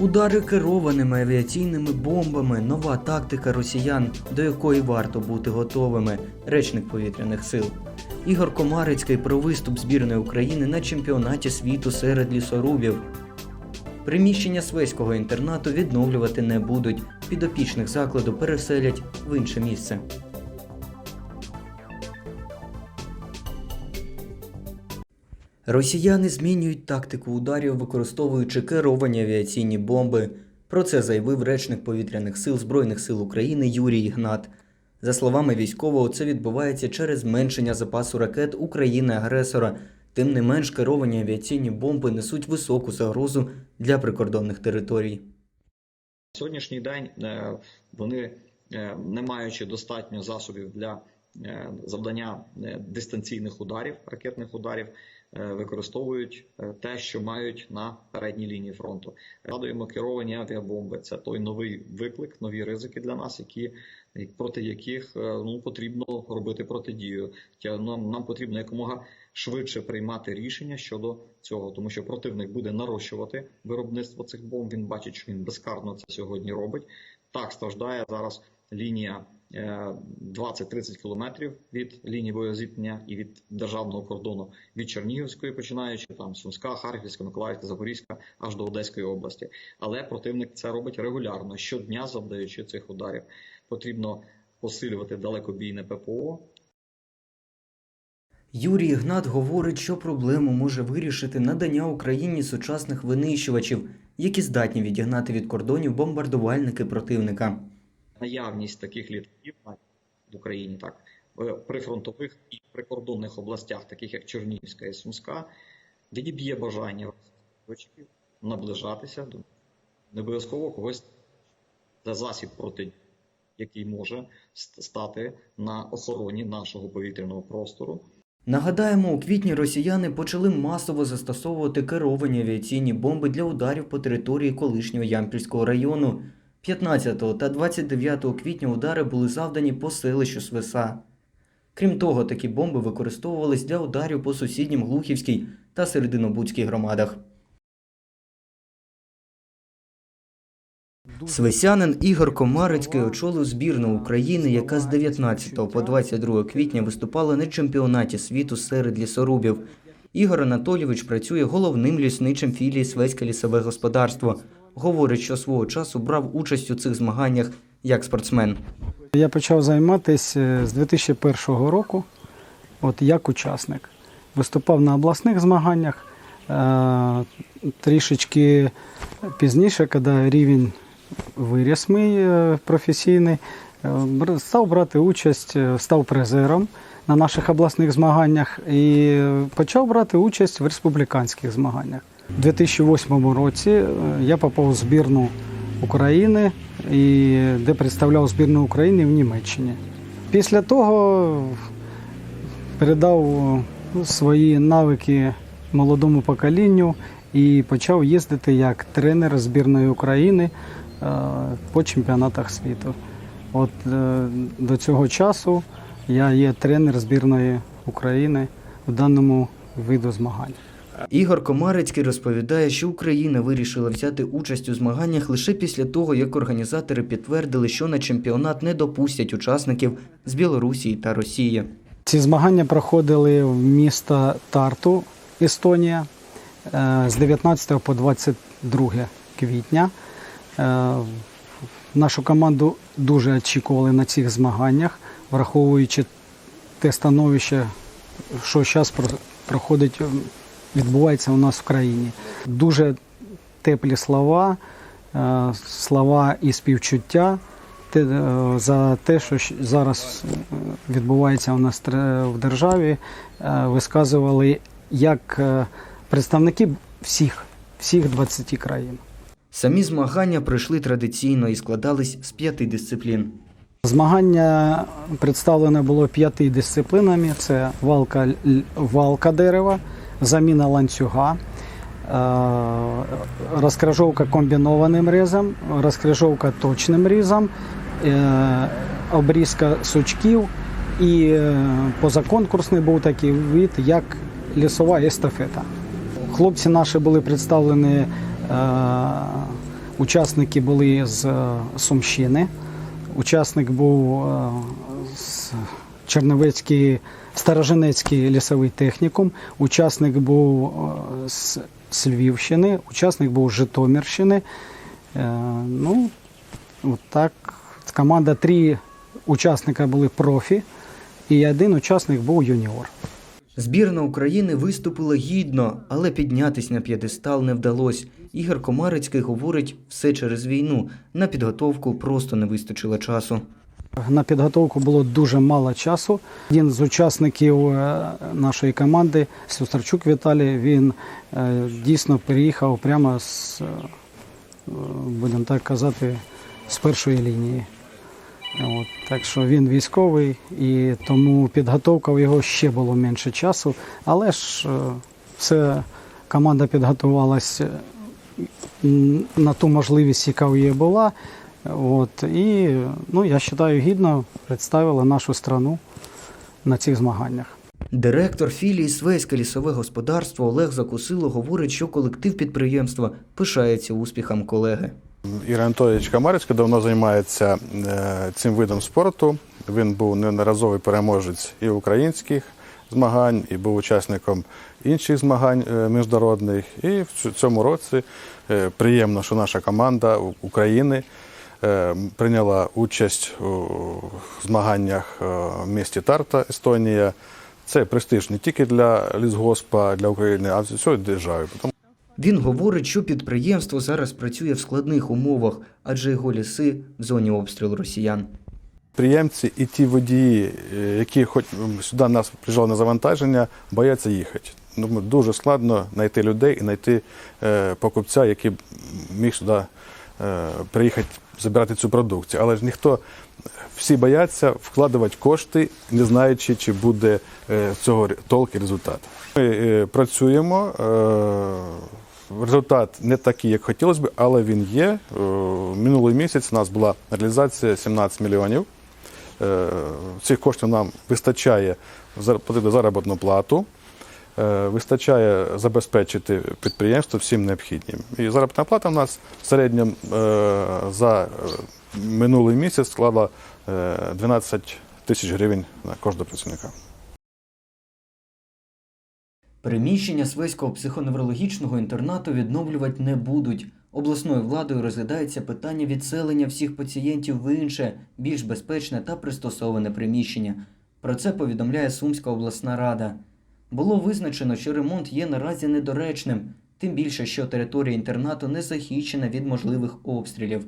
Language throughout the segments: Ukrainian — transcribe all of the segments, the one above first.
Удари керованими авіаційними бомбами, нова тактика росіян, до якої варто бути готовими. Речник повітряних сил. Ігор Комарицький про виступ збірної України на чемпіонаті світу серед лісорубів. Приміщення свеського інтернату відновлювати не будуть. Підопічних закладу переселять в інше місце. Росіяни змінюють тактику ударів, використовуючи керовані авіаційні бомби. Про це заявив речник повітряних сил Збройних сил України Юрій Ігнат. За словами військового, це відбувається через зменшення запасу ракет України-агресора. Тим не менш, керовані авіаційні бомби несуть високу загрозу для прикордонних територій. Сьогоднішній день е, вони, е, не маючи достатньо засобів для завдання е, дистанційних ударів, ракетних ударів, е, використовують е, те, що мають на передній лінії фронту. Радуємо керовані авіабомби. Це той новий виклик, нові ризики для нас, які проти яких е, ну потрібно робити протидію. Нам, нам потрібно якомога швидше приймати рішення щодо цього, тому що противник буде нарощувати виробництво цих бомб. Він бачить, що він безкарно це сьогодні робить. Так страждає зараз лінія е, 20-30 кілометрів від лінії боєзіткнення і від державного кордону від Чернігівської, починаючи там Сумська, Харківська, Миколаївська, Запорізька, аж до Одеської області. Але противник це робить регулярно, щодня завдаючи цих ударів. Потрібно посилювати далекобійне ППО, Юрій Ігнат говорить, що проблему може вирішити надання Україні сучасних винищувачів, які здатні відігнати від кордонів бомбардувальники противника. Наявність таких літаків в Україні, так в прифронтових і прикордонних областях, таких як Чернігівська і Сумська, відіб'є бажання російських наближатися до не обов'язково когось за засіб проти, який може стати на охороні нашого повітряного простору. Нагадаємо, у квітні росіяни почали масово застосовувати керовані авіаційні бомби для ударів по території колишнього Ямпільського району. 15 та 29 квітня удари були завдані по селищу Свиса. Крім того, такі бомби використовувались для ударів по сусіднім Глухівській та Серединобудській громадах. Свисянин Ігор Комарицький очолив збірну України, яка з 19 по 22 квітня виступала на чемпіонаті світу серед лісорубів. Ігор Анатолійович працює головним лісничим філії Свеське лісове господарство. Говорить, що свого часу брав участь у цих змаганнях як спортсмен. Я почав займатися з 2001 року, от як учасник. Виступав на обласних змаганнях. Е, Трішечки пізніше, коли рівень виріс мій е, професійний, е, став брати участь, е, став призером на наших обласних змаганнях і почав брати участь в республіканських змаганнях. У 2008 році е, я попав у збірну України, і де представляв збірну України в Німеччині. Після того передав ну, свої навики молодому поколінню і почав їздити як тренер збірної України е, по чемпіонатах світу. От е, до цього часу я є тренер збірної України в даному виду змагань. Ігор Комарицький розповідає, що Україна вирішила взяти участь у змаганнях лише після того, як організатори підтвердили, що на чемпіонат не допустять учасників з Білорусі та Росії. Ці змагання проходили в місто Тарту, Естонія, е, з 19 по 22 квітня. Е, Нашу команду дуже очікували на цих змаганнях, враховуючи те становище, що зараз проходить, відбувається у нас в країні. Дуже теплі слова, е, слова і співчуття е, за те, що зараз е, відбувається у нас в державі, висказували як представники всіх, всіх 20 країн. Самі змагання пройшли традиційно і складались з п'яти дисциплін. Змагання представлене було п'яти дисциплінами: це валка, валка дерева, заміна ланцюга, е, розкрижовка комбінованим різом, розкрижовка точним різом, е, обрізка сучків і е, позаконкурсний був такий вид, як лісова естафета. Хлопці наші були представлені Учасники були з Сумщини, учасник був з Черновецький, Староженецький лісовий технікум, учасник був е, з, Львівщини, учасник був з Житомирщини. Е, Ну, от. Команда три учасника були профі, і один учасник був юніор. Збірна України виступила гідно, але піднятись на п'єдестал не вдалося. Ігор Комарицький говорить все через війну. На підготовку просто не вистачило часу. На підготовку було дуже мало часу. Один з учасників е, нашої команди, Сюстрачук Віталій, він е, дійсно переїхав прямо з, е, будемо так казати, з першої лінії. От, так що він військовий, і тому підготовка у його ще було менше часу. Але ж все команда підготувалася на ту можливість, яка у її була. От, і ну, я вважаю, гідно представила нашу страну на цих змаганнях. Директор філії Свейське лісове господарство Олег Закусило говорить, що колектив підприємства пишається успіхом колеги. Ігор Анатолійович Камарицький давно займається е, цим видом спорту. Він був неодноразовий переможець і українських змагань, і був учасником інших змагань е, міжнародних. І в цьому році е, приємно, що наша команда України прийняла участь у змаганнях е, в місті Тарта, Естонія. Це престиж не тільки для лісгоспа, для України, а всієї держави. Він говорить, що підприємство зараз працює в складних умовах, адже його ліси в зоні обстрілу росіян. Підприємці і ті водії, е, які хоч сюди нас приїжджали на завантаження, бояться їхати. Думаю, дуже складно знайти людей і знайти е, покупця, який міг сюди е, приїхати забирати цю продукцію. Але ж ніхто, всі бояться вкладати кошти, не знаючи, чи буде е, з цього ре- толк і результат. Ми е, працюємо. Е, Результат не такий, як хотілося б, але він є. Е, Минулий місяць у нас була реалізація 17 мільйонів. Е, Цих коштів нам вистачає за- платити заробітну плату, е, вистачає забезпечити підприємство всім необхідним. І заробітна плата у нас в середньому е, за е, минулий місяць склала е, 12 тисяч гривень на кожного працівника. Приміщення Свеського психоневрологічного інтернату відновлювати не будуть. Обласною владою розглядається питання відселення всіх пацієнтів в інше, більш безпечне та пристосоване приміщення. Про це повідомляє Сумська обласна рада. Було визначено, що ремонт є наразі недоречним, тим більше, що територія інтернату не захищена від можливих обстрілів.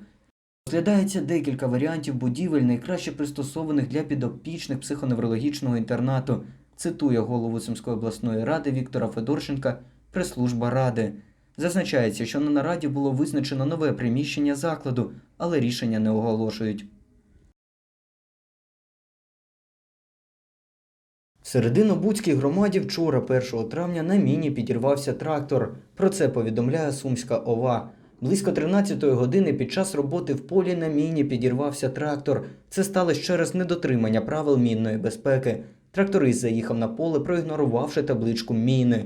Розглядається декілька варіантів будівель, найкраще пристосованих для підопічних психоневрологічного інтернату, цитує голову Сумської обласної ради Віктора Федорченка, прес-служба ради. Зазначається, що на нараді було визначено нове приміщення закладу, але рішення не оголошують. Серединобудській громаді вчора, 1 травня, на міні підірвався трактор. Про це повідомляє Сумська ОВА. Близько 13-ї години під час роботи в полі на міні підірвався трактор. Це сталося через недотримання правил мінної безпеки. Тракторист заїхав на поле, проігнорувавши табличку міни.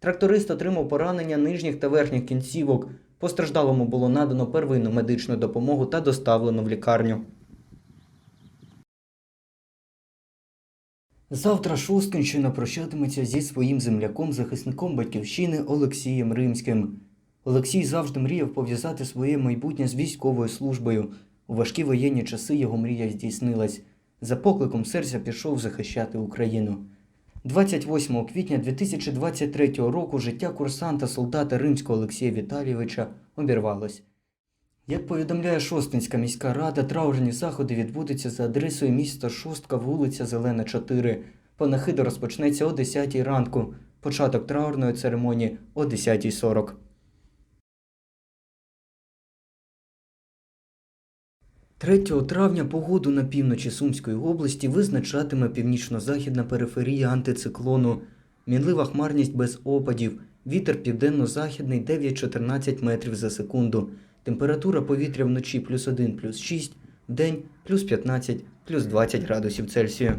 Тракторист отримав поранення нижніх та верхніх кінцівок. Постраждалому було надано первинну медичну допомогу та доставлено в лікарню. Завтра Шосткинщина прощатиметься зі своїм земляком, захисником батьківщини Олексієм Римським. Олексій завжди мріяв пов'язати своє майбутнє з військовою службою. У важкі воєнні часи його мрія здійснилась. За покликом серця пішов захищати Україну. 28 квітня 2023 року життя курсанта солдата римського Олексія Віталійовича обірвалось. Як повідомляє Шостинська міська рада, траурні заходи відбудуться за адресою міста Шостка, вулиця Зелена, 4. Панахида розпочнеться о 10 ранку. Початок траурної церемонії о 10.40. Третього травня погоду на півночі Сумської області визначатиме північно-західна периферія антициклону. Мінлива хмарність без опадів. Вітер південно-західний 9-14 метрів за секунду. Температура повітря вночі плюс 1, плюс 6, вдень плюс 15, плюс 20 градусів Цельсію.